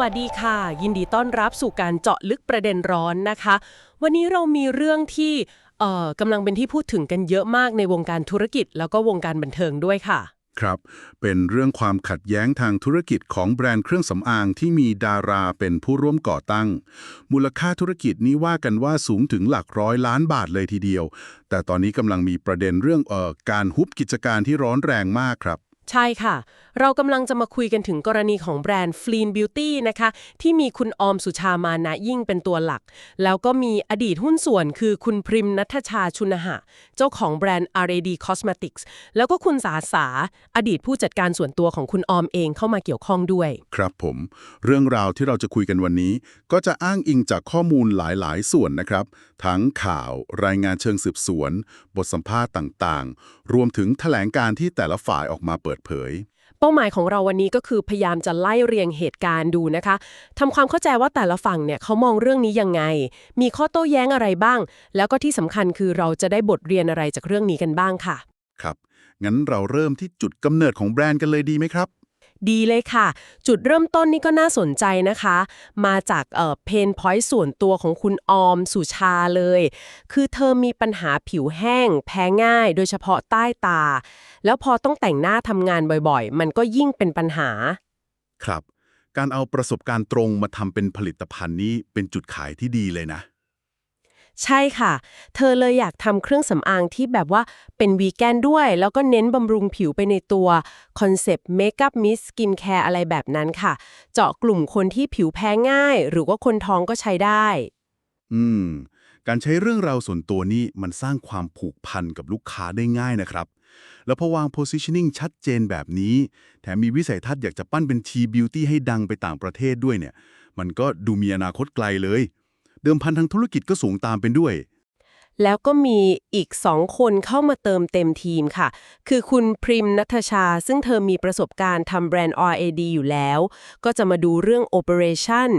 วัสดีค่ะ ยินดีต้อนรับสู่การเจาะลึกประเด็นร้อนนะคะ วันนี้เรามีเรื่องที่เอ่อกำลังเป็นที่พูดถึงกันเยอะมากในวงการธุรกิจ แล้วก็วงการบันเทิงด้วยค่ะ ครับ เป็นเรื่องความขัดแย้งทางธุรกิจของแบรนด์เครื่องสำอางที่มีดาราเป็นผู้ร่วมก่อตั้ง มูลค่าธุรกิจนี้ว่ากันว่าสูงถึงหลักร้อยล้านบาทเลยทีเดียว แต่ตอนนี้กำลังมีประเด็นเรื่องเอ่อการฮุบกิจการที่ร้อนแรงมากครับ ใช่ค่ะ เรากำลังจะมาคุยกันถึงกรณีของแบรนด์ Flean Beauty นะคะ ที่มีคุณออมสุชามานะยิ่งเป็นตัวหลัก แล้วก็มีอดีตหุ้นส่วนคือคุณพริมนัทชาชุนหะ เจ้าของแบรนด์ R.A.D. Cosmetics แล้วก็คุณสาสา อดีตผู้จัดการส่วนตัวของคุณออมเองเข้ามาเกี่ยวข้องด้วย ครับผม เรื่องราวที่เราจะคุยกันวันนี้ ก็จะอ้างอิงจากข้อมูลหลายๆ ส่วนนะครับ ทั้งข่าวรายงานเชิงสืบสวน บทสัมภาษณ์ต่างๆ รวมถึงแถลงการที่แต่ละฝ่ายออกมาเปิดเผย เป้าหมายของเราวันนี้ก็คือพยายามจะไล่เรียงเหตุการณ์ดูนะคะทำความเข้าใจว่าแต่ละฝั่งเนี่ยเขามองเรื่องนี้ยังไง มีข้อโต้แย้งอะไรบ้าง แล้วก็ที่สำคัญคือเราจะได้บทเรียนอะไรจากเรื่องนี้กันบ้างค่ะ ครับ งั้นเราเริ่มที่จุดกำเนิดของแบรนด์กันเลยดีไหมครับ ดีเลยค่ะ จุดเริ่มต้นนี่ก็น่าสนใจนะคะ มาจากเออเพนพอยต์ส่วนตัวของคุณออมสุชาเลย คือเธอมีปัญหาผิวแห้ง แพ้ง่าย โดยเฉพาะใต้ตา แล้วพอต้องแต่งหน้าทำงานบ่อยๆ มันก็ยิ่งเป็นปัญหา ครับ การเอาประสบการณ์ตรงมาทำเป็นผลิตภัณฑ์นี้เป็นจุดขายที่ดีเลยนะ ใช่ค่ะ เธอเลยอยากทำเครื่องสำอางที่แบบว่าเป็นวีแกนด้วย แล้วก็เน้นบำรุงผิวไปในตัวคอนเซปต์เมคอัพมิสสกินแคร์อะไรแบบนั้นค่ะ เจาะกลุ่มคนที่ผิวแพ้ง่าย หรือว่าคนท้องก็ใช้ได้ อืม การใช้เรื่องราวส่วนตัวนี่มันสร้างความผูกพันกับลูกค้าได้ง่ายนะครับ แล้วพอวาง positioning ชัดเจนแบบนี้ แถมมีวิสัยทัศน์อยากจะปั้นเป็น T beauty ให้ดังไปต่างประเทศด้วยเนี่ย มันก็ดูมีอนาคตไกลเลย เดิมพันทางธุรกิจก็สูงตามเป็นด้วย แล้วก็มีอีกสองคนเข้ามาเติมเต็มทีมค่ะ คือคุณพริมนัทชา ซึ่งเธอมีประสบการณ์ทำแบรนด์ R.A.D อยู่แล้ว ก็จะมาดูเรื่อง Operation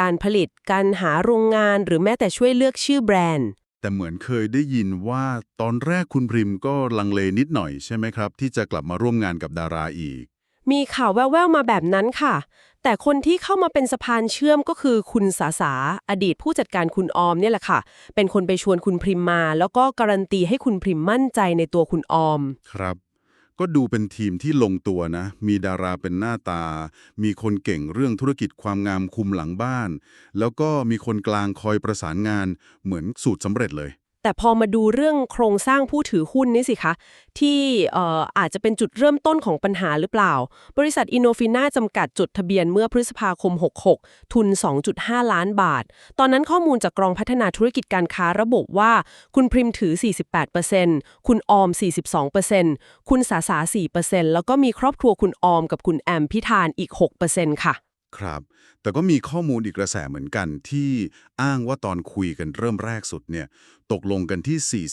การผลิต การหาโรงงาน หรือแม้แต่ช่วยเลือกชื่อแบรนด์ แต่เหมือนเคยได้ยินว่าตอนแรกคุณพริมก็ลังเลนิดหน่อยใช่ไหมครับ ที่จะกลับมาร่วมงานกับดาราอีก มีข่าวแว่วๆมาแบบนั้นค่ะ แต่คนที่เข้ามาเป็นสะพานเชื่อมก็คือคุณสาสาอดีตผู้จัดการคุณออมเนี่ยแหละค่ะ เป็นคนไปชวนคุณพริมมา แล้วก็การันตีให้คุณพริมมั่นใจในตัวคุณออม ครับ ก็ดูเป็นทีมที่ลงตัวนะ มีดาราเป็นหน้าตา มีคนเก่งเรื่องธุรกิจความงามคุมหลังบ้าน แล้วก็มีคนกลางคอยประสานงานเหมือนสูตรสำเร็จเลย แต่พอมาดูเรื่องโครงสร้างผู้ถือหุ้นนี่สิคะ ที่เอ่ออาจจะเป็นจุดเริ่มต้นของปัญหาหรือเปล่า บริษัทอินโนฟิน่าจำกัดจดทะเบียนเมื่อพฤษภาคม 66 ทุน 2.5 ล้านบาท ตอนนั้นข้อมูลจากกรองพัฒนาธุรกิจการค้าระบุว่า คุณพริมถือ 48%คุณออม 42%คุณสาสา4%แล้วก็มีครอบครัวคุณออมกับคุณแอมพิธานอีก 6%ค่ะ ครับ แต่ก็มีข้อมูลอีกกระแสเหมือนกันที่อ้างว่าตอนคุยกันเริ่มแรกสุดเนี่ย ตกลงกันที่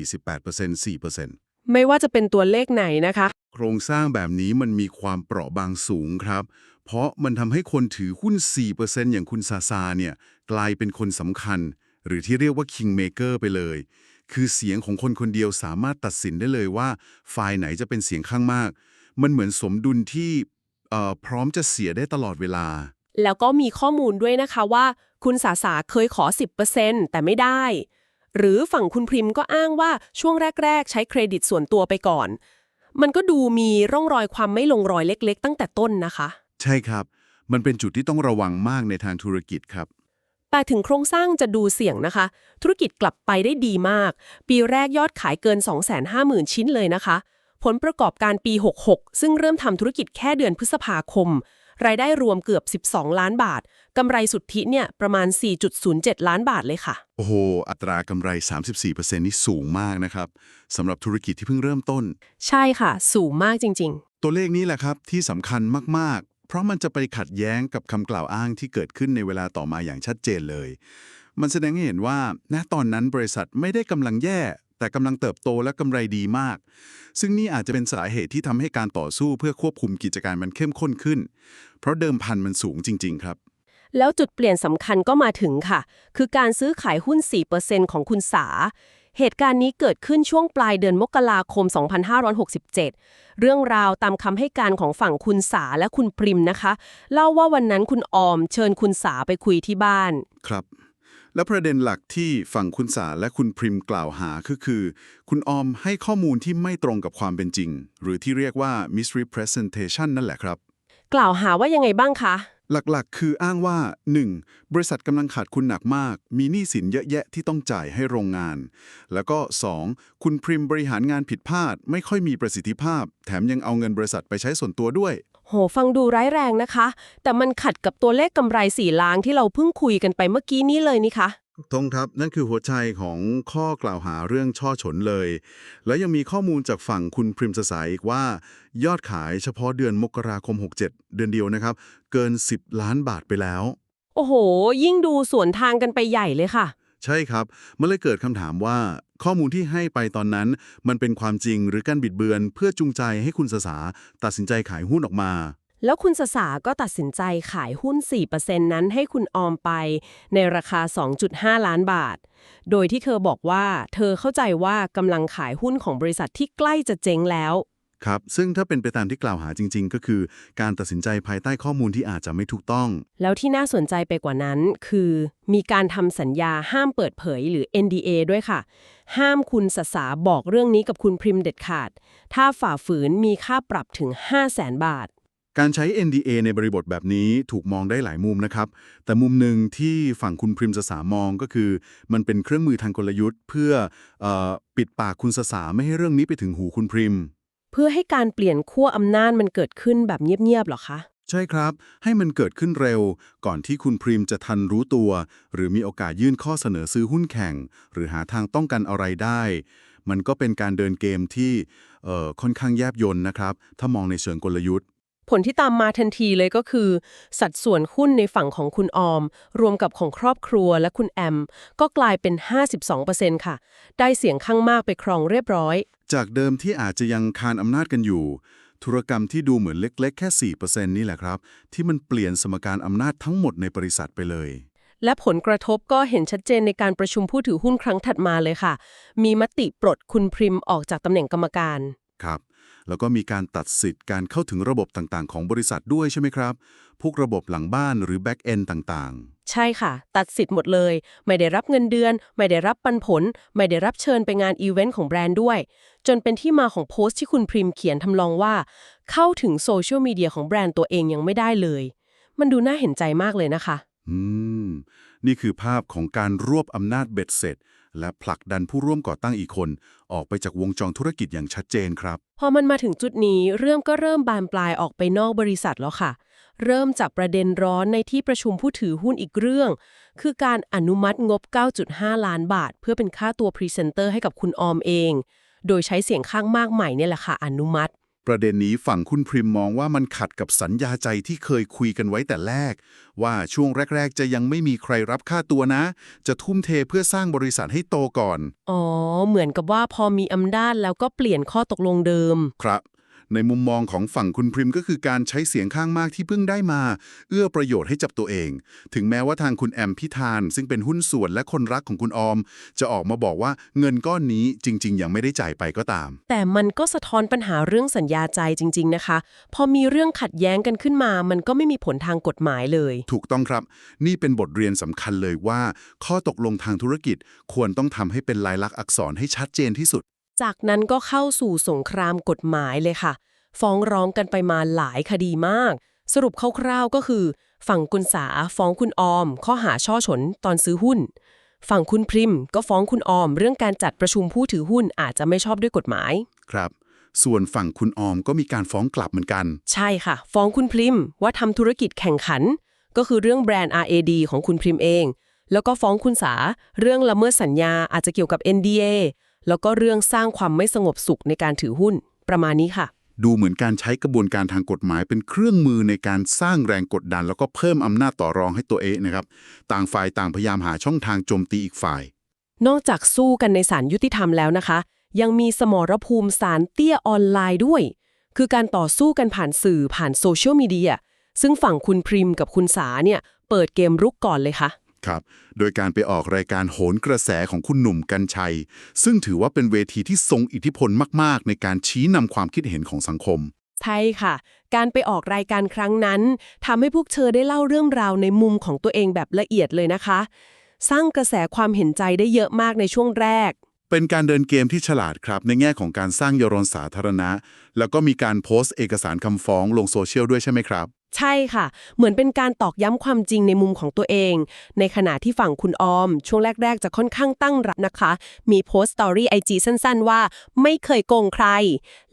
48% 48% 4%ไม่ว่าจะเป็นตัวเลขไหนนะคะ โครงสร้างแบบนี้มันมีความเปราะบางสูงครับ เพราะมันทำให้คนถือหุ้น 4%อย่างคุณซาซาเนี่ย กลายเป็นคนสำคัญ หรือที่เรียกว่า Kingmaker ไปเลย คือเสียงของคนคนเดียวสามารถตัดสินได้เลยว่า ฝ่ายไหนจะเป็นเสียงข้างมาก มันเหมือนสมดุลที่เอ่อ พร้อมจะเสียได้ตลอดเวลา แล้วก็มีข้อมูลด้วยนะคะว่า คุณสาสาเคยขอ 10%แต่ไม่ได้ หรือฝั่งคุณพริมก็อ้างว่าช่วงแรก ๆ ใช้เครดิตส่วนตัวไปก่อน มันก็ดูมีร่องรอยความไม่ลงรอยเล็ก ๆ ตั้งแต่ต้นนะคะ ใช่ครับ มันเป็นจุดที่ต้องระวังมากในทางธุรกิจครับแต่ถึงโครงสร้างจะดูเสี่ยงนะคะ ธุรกิจกลับไปได้ดีมาก ปีแรกยอดขายเกิน 250,000 ชิ้นเลยนะคะ ผลประกอบการปี 66 ซึ่งเริ่มทำธุรกิจแค่เดือนพฤษภาคม รายได้รวมเกือบ 12 ล้านบาท กำไรสุทธิเนี่ยประมาณ 4.07 ล้านบาทเลยค่ะ โอ้โห อัตรากำไร 34%นี่สูงมากนะครับสำหรับธุรกิจที่เพิ่งเริ่มต้น ใช่ค่ะ สูงมากจริง ๆ ตัวเลขนี้แหละครับที่สำคัญมาก ๆ เพราะมันจะไปขัดแย้งกับคำกล่าวอ้างที่เกิดขึ้นในเวลาต่อมาอย่างชัดเจนเลย มันแสดงให้เห็นว่าณตอนนั้นบริษัทไม่ได้กำลังแย่ แต่กำลังเติบโตและกำไรดีมาก ซึ่งนี่อาจจะเป็นสาเหตุที่ทำให้การต่อสู้เพื่อควบคุมกิจการมันเข้มข้นขึ้น เพราะเดิมพันมันสูงจริง ๆ ครับ แล้วจุดเปลี่ยนสำคัญก็มาถึงค่ะ คือการซื้อขายหุ้น 4%ของคุณสา เหตุการณ์นี้เกิดขึ้นช่วงปลายเดือนมกราคม 2567 เรื่องราวตามคำให้การของฝั่งคุณสาและคุณปริมนะคะ เล่าว่าวันนั้นคุณออมเชิญคุณสาไปคุยที่บ้าน ครับ และประเด็นหลักที่ฝั่งคุณสาและคุณพริมกล่าวหาก็คือ คุณออมให้ข้อมูลที่ไม่ตรงกับความเป็นจริง หรือที่เรียกว่า misrepresentation นั่นแหละครับ กล่าวหาว่ายังไงบ้างคะ หลักๆ คืออ้างว่า 1. บริษัทกำลังขาดคุณหนักมาก มีหนี้สินเยอะแยะที่ต้องจ่ายให้โรงงาน แล้วก็ 2. คุณพริมบริหารงานผิดพลาด ไม่ค่อยมีประสิทธิภาพ แถมยังเอาเงินบริษัทไปใช้ส่วนตัวด้วย โห ฟังดูร้ายแรงนะคะ แต่มันขัดกับตัวเลขกำไรสี่ล้านที่เราเพิ่งคุยกันไปเมื่อกี้นี้เลยนี่คะทงครับนั่นคือหัวใจของข้อกล่าวหาเรื่องช่อฉนเลย และยังมีข้อมูลจากฝั่งคุณพริมสสายอีกว่า ยอดขายเฉพาะเดือนมกราคม 67 เดือนเดียวนะครับ เกิน 10 ล้านบาทไปแล้ว โอ้โห ยิ่งดูสวนทางกันไปใหญ่เลยค่ะ ใช่ครับมันเลยเกิดคำถามว่า ข้อมูลที่ให้ไปตอนนั้น มันเป็นความจริงหรือการบิดเบือน เพื่อจูงใจให้คุณสสาตัดสินใจขายหุ้นออกมา แล้วคุณสสาก็ตัดสินใจขายหุ้น 4%นั้นให้คุณออมไป ในราคา 2.5 ล้านบาท โดยที่เธอบอกว่า เธอเข้าใจว่ากำลังขายหุ้นของบริษัทที่ใกล้จะเจ๊งแล้ว ครับ ซึ่งถ้าเป็นไปตามที่กล่าวหาจริง ๆ ก็คือ การตัดสินใจภายใต้ข้อมูลที่อาจจะไม่ถูกต้อง แล้วที่น่าสนใจไปกว่านั้นคือ มีการทำสัญญาห้ามเปิดเผยหรือ NDA ด้วยค่ะ ห้ามคุณสสาบอกเรื่องนี้กับคุณพริมเด็ดขาด ถ้าฝ่าฝืนมีค่าปรับถึง 5 0 0แสนบาท การใช้ NDA ในบริบทแบบนี้ถูกมองได้หลายมุมนะครับ แต่มุมหนึ่งที่ฝั่งคุณพริมสสามองก็คือ มันเป็นเครื่องมือทางกลยุทธ์ เพื่อเออปิดปากคุณสสาไม่ให้เรื่องนี้ไปถึงหูคุณพริมเพื่อให้การเปลี่ยนขั้วอำนาจมันเกิดขึ้นแบบเงียบๆหรอคะ ใช่ครับ ให้มันเกิดขึ้นเร็ว ก่อนที่คุณพริมจะทันรู้ตัว หรือมีโอกาสยื่นข้อเสนอซื้อหุ้นแข่ง หรือหาทางต้องกันอะไรได้ มันก็เป็นการเดินเกมที่เอ่อค่อนข้างแยบยลนะครับ ถ้ามองในเชิงกลยุทธ์ผลที่ตามมาทันทีเลยก็คือ สัดส่วนหุ้นในฝั่งของคุณออม รวมกับของครอบครัวและคุณแอม ก็กลายเป็น 52%ค่ะ ได้เสียงข้างมากไปครองเรียบร้อย จากเดิมที่อาจจะยังคานอำนาจกันอยู่ ธุรกรรมที่ดูเหมือนเล็ก ๆ แค่ 4%นี่แหละครับ ที่มันเปลี่ยนสมการอำนาจทั้งหมดในบริษัทไปเลย และผลกระทบก็เห็นชัดเจนในการประชุมผู้ถือหุ้นครั้งถัดมาเลยค่ะ มีมติปลดคุณพริมออกจากตำแหน่งกรรมการ ครับ แล้วก็มีการตัดสิทธิ์การเข้าถึงระบบต่างๆ ของบริษัทด้วยใช่ไหมครับ พวกระบบหลังบ้านหรือ back end ต่างๆ ใช่ค่ะ ตัดสิทธิ์หมดเลย ไม่ได้รับเงินเดือน ไม่ได้รับปันผล ไม่ได้รับเชิญไปงานอีเวนต์ของแบรนด์ด้วย จนเป็นที่มาของโพสต์ที่คุณพริมเขียนทำลองว่า เข้าถึงโซเชียลมีเดียของแบรนด์ตัวเองยังไม่ได้เลย มันดูน่าเห็นใจมากเลยนะคะ อืม นี่คือภาพของการรวบอำนาจเบ็ดเสร็จ และผลักดันผู้ร่วมก่อตั้งอีกคน ออกไปจากวงจรธุรกิจอย่างชัดเจนครับ พอมันมาถึงจุดนี้เรื่องก็เริ่มบานปลายออกไปนอกบริษัทแล้วค่ะ เริ่มจากประเด็นร้อนในที่ประชุมผู้ถือหุ้นอีกเรื่อง คือการอนุมัติงบ 9.5 ล้านบาท เพื่อเป็นค่าตัวพรีเซนเตอร์ให้กับคุณออมเอง โดยใช้เสียงข้างมากใหม่เนี่ยแหละค่ะอนุมัติ ประเด็นนี้ฝั่งคุณพริมมองว่ามันขัดกับสัญญาใจที่เคยคุยกันไว้แต่แรก ว่าช่วงแรก ๆ จะยังไม่มีใครรับค่าตัวนะ จะทุ่มเทเพื่อสร้างบริษัทให้โตก่อน อ๋อ เหมือนกับว่าพอมีอำนาจแล้วก็เปลี่ยนข้อตกลงเดิม ครับ ในมุมมองของฝั่งคุณพริมก็คือการใช้เสียงข้างมากที่เพิ่งได้มา เอื้อประโยชน์ให้จับตัวเอง ถึงแม้ว่าทางคุณแอมพิธาน ซึ่งเป็นหุ้นส่วนและคนรักของคุณออม จะออกมาบอกว่าเงินก้อนนี้จริง ๆ ยังไม่ได้จ่ายไปก็ตาม แต่มันก็สะท้อนปัญหาเรื่องสัญญาใจจริง ๆ นะคะ พอมีเรื่องขัดแย้งกันขึ้นมา มันก็ไม่มีผลทางกฎหมายเลย ถูกต้องครับ นี่เป็นบทเรียนสำคัญเลยว่า ข้อตกลงทางธุรกิจควรต้องทำให้เป็นลายลักษณ์อักษรให้ชัดเจนที่สุด จากนั้นก็เข้าสู่สงครามกฎหมายเลยค่ะ ฟ้องร้องกันไปมาหลายคดีมาก สรุปคร่าวๆก็คือ ฝั่งคุณสาฟ้องคุณออม ข้อหาช่อฉนตอนซื้อหุ้น ฝั่งคุณพริมก็ฟ้องคุณออม เรื่องการจัดประชุมผู้ถือหุ้นอาจจะไม่ชอบด้วยกฎหมาย ครับ ส่วนฝั่งคุณออมก็มีการฟ้องกลับเหมือนกัน ใช่ค่ะ ฟ้องคุณพริมว่าทำธุรกิจแข่งขัน ก็คือเรื่องแบรนด์ RAD ของคุณพริมเอง แล้วก็ฟ้องคุณสาเรื่องละเมิดสัญญาอาจจะเกี่ยวกับ NDA แล้วก็เรื่องสร้างความไม่สงบสุขในการถือหุ้น ประมาณนี้ค่ะ ดูเหมือนการใช้กระบวนการทางกฎหมายเป็นเครื่องมือในการสร้างแรงกดดัน แล้วก็เพิ่มอำนาจต่อรองให้ตัวเองนะครับ ต่างฝ่ายต่างพยายามหาช่องทางโจมตีอีกฝ่าย นอกจากสู้กันในศาลยุติธรรมแล้วนะคะ ยังมีสมรภูมิศาลเตี้ยออนไลน์ด้วย คือการต่อสู้กันผ่านสื่อผ่านโซเชียลมีเดียซึ่งฝั่งคุณพริมกับคุณสาเนี่ยเปิดเกมรุกก่อนเลยค่ะ ครับ โดยการไปออกรายการโหนกระแสของคุณหนุ่มกัญชัย ซึ่งถือว่าเป็นเวทีที่ทรงอิทธิพลมาก ๆ ในการชี้นำความคิดเห็นของสังคม ใช่ค่ะ การไปออกรายการครั้งนั้นทำให้พวกเธอได้เล่าเรื่องราวในมุมของตัวเองแบบละเอียดเลยนะคะ สร้างกระแสความเห็นใจได้เยอะมากในช่วงแรก เป็นการเดินเกมที่ฉลาดครับ ในแง่ของการสร้างเยาวรนสาธารณะ แล้วก็มีการโพสต์เอกสารคำฟ้องลงโซเชียลด้วยใช่ไหมครับ ใช่ค่ะ เหมือนเป็นการตอกย้ำความจริงในมุมของตัวเอง ในขณะที่ฝั่งคุณออม ช่วงแรก ๆ จะค่อนข้างตั้งรับนะคะ มีโพสต์สตอรี่ไอจีสั้น ๆ ว่าไม่เคยโกงใคร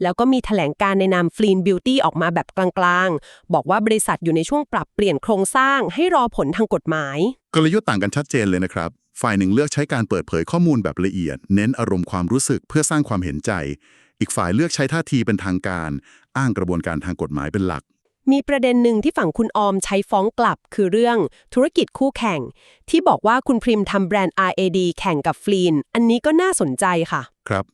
แล้วก็มีแถลงการในนามฟลีนบิวตี้ออกมาแบบกลางๆ บอกว่าบริษัทอยู่ในช่วงปรับเปลี่ยนโครงสร้าง ให้รอผลทางกฎหมาย กลยุทธ์ต่างกันชัดเจนเลยนะครับ ฝ่ายหนึ่งเลือกใช้การเปิดเผยข้อมูลแบบละเอียด เน้นอารมณ์ความรู้สึกเพื่อสร้างความเห็นใจ อีกฝ่ายเลือกใช้ท่าทีเป็นทางการ อ้างกระบวนการทางกฎหมายเป็นหลัก มีประเด็นหนึ่งที่ฝั่งคุณออมใช้ฟ้องกลับ คือเรื่องธุรกิจคู่แข่ง ที่บอกว่าคุณพริมทำแบรนด์ RAD แข่งกับฟลีน อันนี้ก็น่าสนใจค่ะ ครับ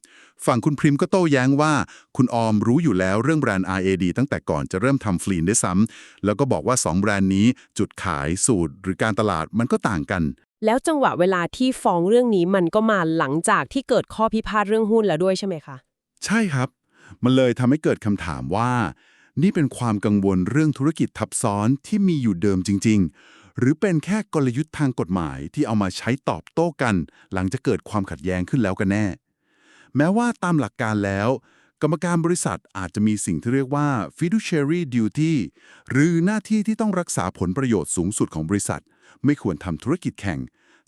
ฝั่งคุณพริมก็โต้แย้งว่า คุณออมรู้อยู่แล้วเรื่องแบรนด์ RAD ตั้งแต่ก่อนจะเริ่มทำฟลีนด้วยซ้ำแล้วก็บอกว่า 2 แบรนด์นี้จุดขายสูตรหรือการตลาดมันก็ต่างกัน แล้วจังหวะเวลาที่ฟ้องเรื่องนี้มันก็มาหลังจากที่เกิดข้อพิพาทเรื่องหุ้นแล้วด้วยใช่ไหมคะ ใช่ครับ มันเลยทำให้เกิดคำถามว่า นี่เป็นความกังวลเรื่องธุรกิจทับซ้อนที่มีอยู่เดิมจริง ๆ หรือเป็นแค่กลยุทธ์ทางกฎหมายที่เอามาใช้ตอบโต้กัน หลังจะเกิดความขัดแย้งขึ้นแล้วกันแน่ แม้ว่าตามหลักการแล้ว กรรมการบริษัทอาจจะมีสิ่งที่เรียกว่า fiduciary duty หรือหน้าที่ที่ต้องรักษาผลประโยชน์สูงสุดของบริษัท ไม่ควรทำธุรกิจแข่ง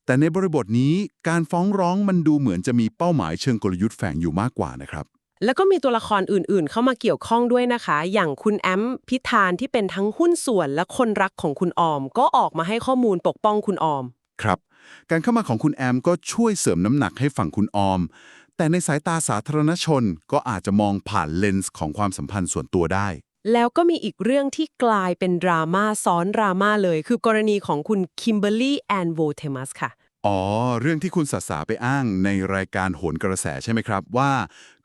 แต่ในบริบทนี้การฟ้องร้องมันดูเหมือนจะมีเป้าหมายเชิงกลยุทธ์แฝงอยู่มากกว่านะครับ แล้วก็มีตัวละครอื่นๆ เข้ามาเกี่ยวข้องด้วยนะคะ อย่างคุณแอมพิธานที่เป็นทั้งหุ้นส่วนและคนรักของคุณออม ก็ออกมาให้ข้อมูลปกป้องคุณออม ครับ การเข้ามาของคุณแอมก็ช่วยเสริมน้ำหนักให้ฝั่งคุณออม แต่ในสายตาสาธารณชนก็อาจจะมองผ่านเลนส์ของความสัมพันธ์ส่วนตัวได้ แล้วก็มีอีกเรื่องที่กลายเป็นดราม่าซ้อนดราม่าเลย คือกรณีของคุณคิมเบอร์รี่แอนโวเทมัสค่ะ อ๋อ เรื่องที่คุณสัสสาไปอ้างในรายการโหนกระแสใช่ไหมครับ ว่า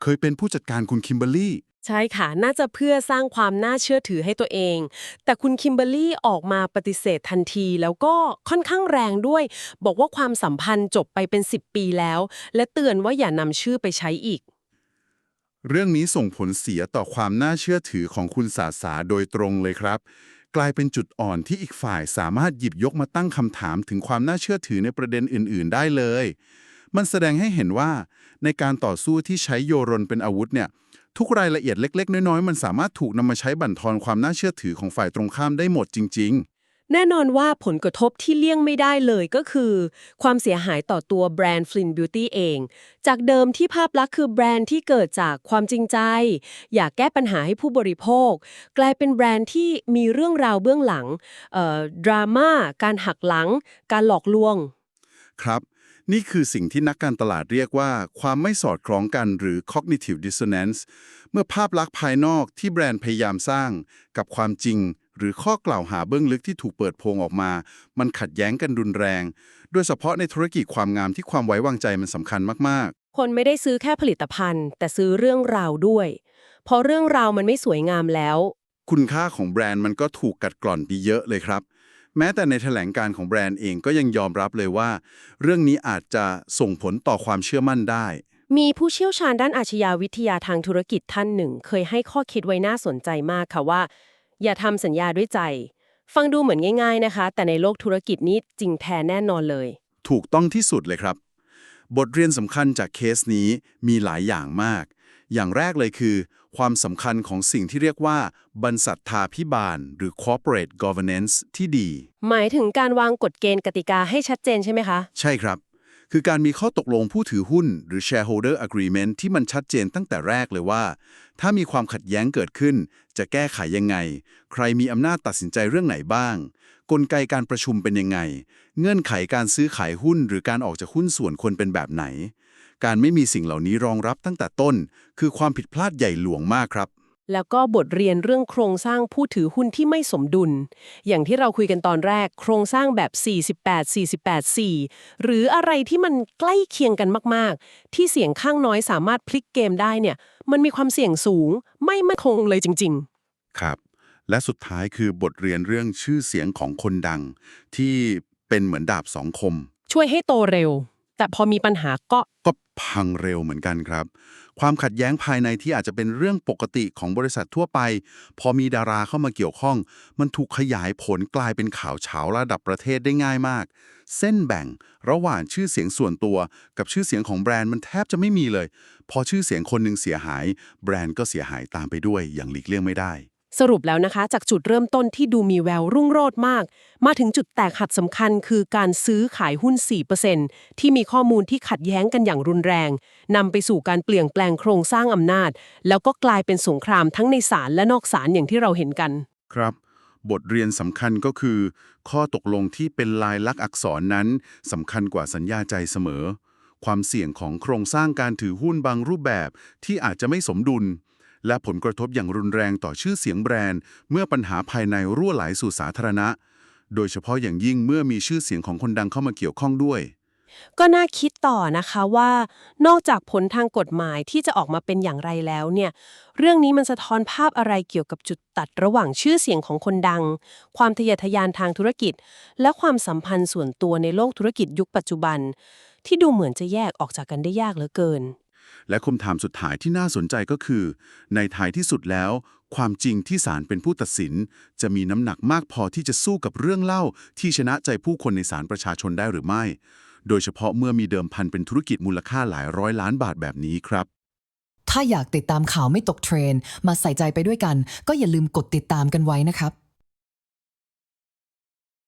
เคยเป็นผู้จัดการคุณคิมเบอร์รี่ ใช่ค่ะ น่าจะเพื่อสร้างความน่าเชื่อถือให้ตัวเอง แต่คุณคิมเบอร์รี่ออกมาปฏิเสธทันที แล้วก็ค่อนข้างแรงด้วย บอกว่าความสัมพันธ์จบไปเป็น 10 ปีแล้ว และเตือนว่าอย่านำชื่อไปใช้อีก เรื่องนี้ส่งผลเสียต่อความน่าเชื่อถือของคุณสาสาโดยตรงเลยครับ กลายเป็นจุดอ่อนที่อีกฝ่ายสามารถหยิบยกมาตั้งคำถามถึงความน่าเชื่อถือในประเด็นอื่น ๆ ได้เลย มันแสดงให้เห็นว่าในการต่อสู้ที่ใช้โยรนเป็นอาวุธเนี่ย ทุกรายละเอียดเล็ก ๆ น้อย ๆ มันสามารถถูกนำมาใช้บั่นทอนความน่าเชื่อถือของฝ่ายตรงข้ามได้หมดจริง แน่นอนว่าผลกระทบที่เลี่ยงไม่ได้เลยก็คือ ความเสียหายต่อตัวแบรนด์ Flint Beauty เอง จากเดิมที่ภาพลักษณ์คือแบรนด์ที่เกิดจากความจริงใจ อยากแก้ปัญหาให้ผู้บริโภค กลายเป็นแบรนด์ที่มีเรื่องราวเบื้องหลังดราม่าการหักหลัง การหลอกลวง ครับนี่คือสิ่งที่นักการตลาดเรียกว่าความไม่สอดคล้องกันหรือ cognitive dissonance เมื่อภาพลักษณ์ภายนอกที่แบรนด์พยายามสร้าง กับความจริง หรือข้อกล่าวหาเบื้องลึกที่ถูกเปิดโปงออกมา มันขัดแย้งกันรุนแรง โดยเฉพาะในธุรกิจความงามที่ความไว้วางใจมันสำคัญมากคนไม่ได้ซื้อแค่ผลิตภัณฑ์ แต่ซื้อเรื่องราวด้วยเพราะเรื่องราวมันไม่สวยงามแล้วๆคุณค่าของแบรนด์มันก็ถูกกัดกร่อนไปเยอะเลยครับ แม้แต่ในแถลงการของแบรนด์เองก็ยังยอมรับเลยว่า เรื่องนี้อาจจะส่งผลต่อความเชื่อมั่นได้มีผู้เชี่ยวชาญด้านอาชญาวิทยาทางธุรกิจท่านหนึ่ง เคยให้ข้อคิดไว้น่าสนใจมากค่ะว่า อย่าทำสัญญาด้วยใจ ฟังดูเหมือนง่าย ๆนะคะ แต่ในโลกธุรกิจนี้จริงแท้แน่นอนเลย ถูกต้องที่สุดเลยครับ บทเรียนสำคัญจากเคสนี้มีหลายอย่างมาก อย่างแรกเลยคือ ความสำคัญของสิ่งที่เรียกว่า บรรษัทธาพิบาล หรือ corporate governance ที่ดี หมายถึงการวางกฎเกณฑ์กติกาให้ชัดเจนใช่ไหมคะ ใช่ครับ คือการมีข้อตกลงผู้ถือหุ้น หรือ shareholder agreement ที่มันชัดเจนตั้งแต่แรกเลยว่า ถ้ามีความขัดแย้งเกิดขึ้น จะแก้ไขยังไง ใครมีอำนาจตัดสินใจเรื่องไหนบ้าง กลไกการประชุมเป็นยังไง เงื่อนไขการซื้อขายหุ้น หรือการออกจากหุ้นส่วนควรเป็นแบบไหน การไม่มีสิ่งเหล่านี้รองรับตั้งแต่ต้น คือความผิดพลาดใหญ่หลวงมากครับ แล้วก็บทเรียนเรื่องโครงสร้างผู้ถือหุ้นที่ไม่สมดุล อย่างที่เราคุยกันตอนแรก โครงสร้างแบบ 48 48 4 หรืออะไรที่มันใกล้เคียงกันมาก ๆ ที่เสียงข้างน้อยสามารถพลิกเกมได้เนี่ย มันมีความเสี่ยงสูง ไม่มั่นคงเลยจริงครับ และสุดท้ายคือบทเรียนเรื่องชื่อเสียงของคนดัง ที่เป็นเหมือนดาบสองคม ช่วยให้โตเร็ว แต่พอมีปัญหาก็ก็พังเร็วเหมือนกันครับ ความขัดแย้งภายในที่อาจจะเป็นเรื่องปกติของบริษัททั่วไป พอมีดาราเข้ามาเกี่ยวข้อง มันถูกขยายผลกลายเป็นข่าวเฉาระดับประเทศได้ง่ายมาก เส้นแบ่งระหว่างชื่อเสียงส่วนตัว กับชื่อเสียงของแบรนด์มันแทบจะไม่มีเลย พอชื่อเสียงคนหนึ่งเสียหาย แบรนด์ก็เสียหายตามไปด้วยอย่างหลีกเลี่ยงไม่ได้ สรุปแล้วนะคะ จากจุดเริ่มต้นที่ดูมีแววรุ่งโรจน์มาก มาถึงจุดแตกหักสำคัญคือการซื้อขายหุ้น 4%ที่มีข้อมูลที่ขัดแย้งกันอย่างรุนแรงนำไปสู่การเปลี่ยนแปลงโครงสร้างอำนาจ แล้วก็กลายเป็นสงครามทั้งในศาลและนอกศาลอย่างที่เราเห็นกัน ครับ บทเรียนสำคัญก็คือ ข้อตกลงที่เป็นลายลักษณ์อักษรนั้นสำคัญกว่าสัญญาใจเสมอ ความเสี่ยงของโครงสร้างการถือหุ้นบางรูปแบบที่อาจจะไม่สมดุล และผลกระทบอย่างรุนแรงต่อชื่อเสียงแบรนด์ เมื่อปัญหาภายในรั่วไหลสู่สาธารณะ โดยเฉพาะอย่างยิ่งเมื่อมีชื่อเสียงของคนดังเข้ามาเกี่ยวข้องด้วย ก็น่าคิดต่อนะคะว่า นอกจากผลทางกฎหมายที่จะออกมาเป็นอย่างไรแล้วเนี่ยเรื่องนี้มันสะท้อนภาพอะไรเกี่ยวกับจุดตัดระหว่างชื่อเสียงของคนดัง ความทะเยอทะยานทางธุรกิจ และความสัมพันธ์ส่วนตัวในโลกธุรกิจยุคปัจจุบัน ที่ดูเหมือนจะแยกออกจากกันได้ยากเหลือเกิน และคำถามสุดท้ายที่น่าสนใจก็คือ ในท้ายที่สุดแล้ว ความจริงที่ศาลเป็นผู้ตัดสิน จะมีน้ำหนักมากพอที่จะสู้กับเรื่องเล่า ที่ชนะใจผู้คนในศาลประชาชนได้หรือไม่ โดยเฉพาะเมื่อมีเดิมพันเป็นธุรกิจมูลค่าหลายร้อยล้านบาทแบบนี้ครับ ถ้าอยากติดตามข่าวไม่ตกเทรน มาใส่ใจไปด้วยกัน ก็อย่าลืมกดติดตามกันไว้นะครับ